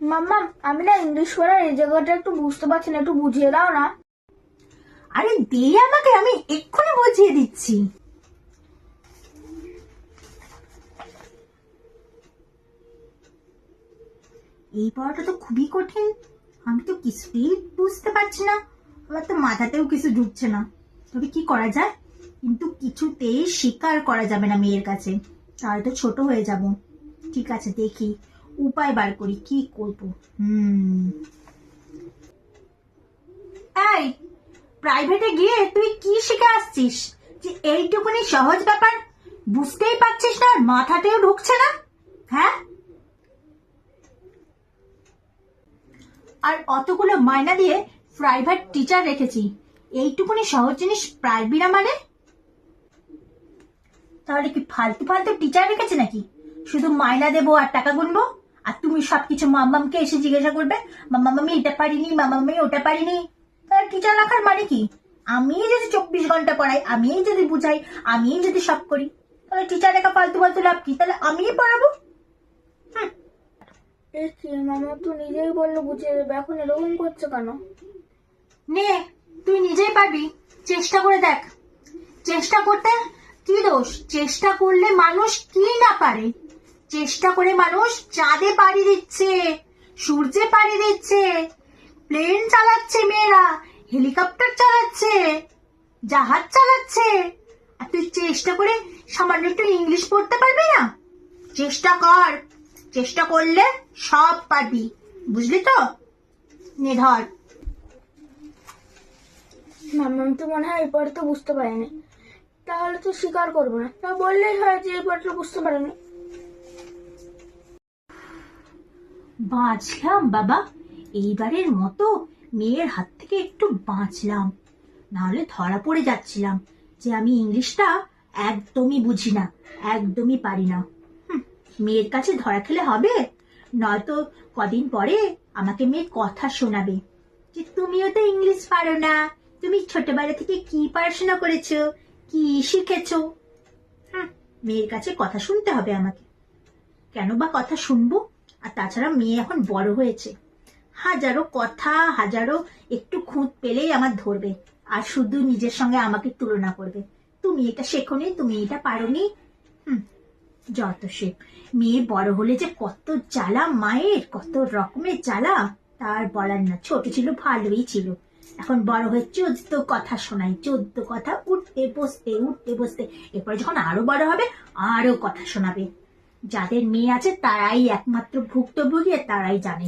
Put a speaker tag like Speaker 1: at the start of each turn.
Speaker 1: আমি না ইংলিশ পড়ার এই জায়গাটা একটু বুঝতে পারছি না, একটু বুঝিয়ে দাও না।
Speaker 2: আরে দে আমাকে, আমি এক্ষুনি বুঝিয়ে দিচ্ছি। এই পড়াটা তো খুবই কঠিন। আমি তো কিছুতেই বুঝতে পারছি না। আমার তো মাথাতেও কিছু ঢুকছে না। তবে কি করা যায়? কিন্তু কিছুতেই স্বীকার করা যাবে না মেয়ের কাছে। তাহলে তো ছোট হয়ে যাব। ঠিক আছে, দেখি। উপায় বার করি কি করব? হুম। এই প্রাইভেটে গিয়ে তুই কি শিখে আসছিস? যে এইটুকুনি সহজ ব্যাপার বুঝতেই পারছিস না আর মাথাতেও ঢুকছে না? হ্যাঁ? আর অতগুলো মায়না দিয়ে প্রাইভেট টিচার রেখেছি। এইটুকুনি সহজ জিনিস প্রাইভেট মানে? তাহলে কি ফালতু ফালতু টিচার রেখেছে নাকি? শুধু মাইনা দেবো আর টাকা গুনবো? আর তুমি সবকিছু মাম্মামকে এসে জিজ্ঞাসা করবে মাম্মা মামি এটা পারিনি মামা মামি ওটা পারিনি। তাহলে টিচার রাখার মানে কি? আমি যদি চব্বিশ ঘণ্টা পড়াই আমি যদি বুঝাই আমি যদি সব করি তাহলে টিচার রেখা ফালতু ফালতু লাভ কি? তাহলে আমিই পড়াবো?
Speaker 1: মামা তো নিজেই বলল বুঝিয়ে দেবে এখন এরকম করছ কেন?
Speaker 2: নে তুই নিজেই পারবি চেষ্টা করে দেখ। চেষ্টা করতে কি দোষ? চেষ্টা করলে মানুষ কি না পারে? চেষ্টা করে মানুষ চাঁদে পাড়ি দিচ্ছে, সূর্যে পাড়ি দিচ্ছে। প্লেন চালাচ্ছে মেয়েরা, হেলিকপ্টার চালাচ্ছে, জাহাজ চালাচ্ছে। আর তুই চেষ্টা করে সামান্য একটু ইংলিশ পড়তে পারবি না? চেষ্টা কর, চেষ্টা করলে সব পারবি, বুঝলি তো? নে ধর।
Speaker 1: মাম্মা তো মনে হয় এই তো বুঝতে পারিনি। তাহলে তো স্বীকার করব না। তা বললেই হয় যে এই পরটা বুঝতে পারিনি।
Speaker 2: বাঁচলাম, বাবা। এইবারের মতো মেয়ের হাত থেকে একটু বাঁচলাম। নাহলে ধরা পড়ে যাচ্ছিলাম যে আমি ইংলিশটা একদমই বুঝি না, একদমই পারি না। মেয়ের কাছে ধরা খেলে হবে? নয়তো কদিন পরে আমাকে মেয়ে কথা শোনাবে যে, তুমিও তো ইংলিশ পারো না। তুমি ছোটবেলা থেকে কি পড়াশোনা করেছ? কি শিখেছ? মেয়ের কাছে কথা শুনতে হবে আমাকে। কেন বা কথা শুনব? আর তাছাড়া মেয়ে এখন বড় হয়েছে। হাজারো কথা, হাজারো একটু খুঁত পেলেই আমার ধরবে। আর শুধু নিজের সঙ্গে আমাকে তুলনা করবে। তুমি এটা শেখোনি, তুমি এটা পারোনি। হুম, যত সে মেয়ে বড় হলে যে কত জ্বালা, মায়ের কত রকমের জ্বালা, তার বলার না। ছোট ছিল, ভালোই ছিল। এখন বড় হয়ে চোদ্দ কথা শোনাই চোদ্দ কথা উঠতে বসতে উঠতে বসতে। এরপরে যখন আরও বড় হবে, আরও কথা শোনাবে। যাদের মেয়ে আছে তারাই একমাত্র ভুক্তভোগী তারাই জানে।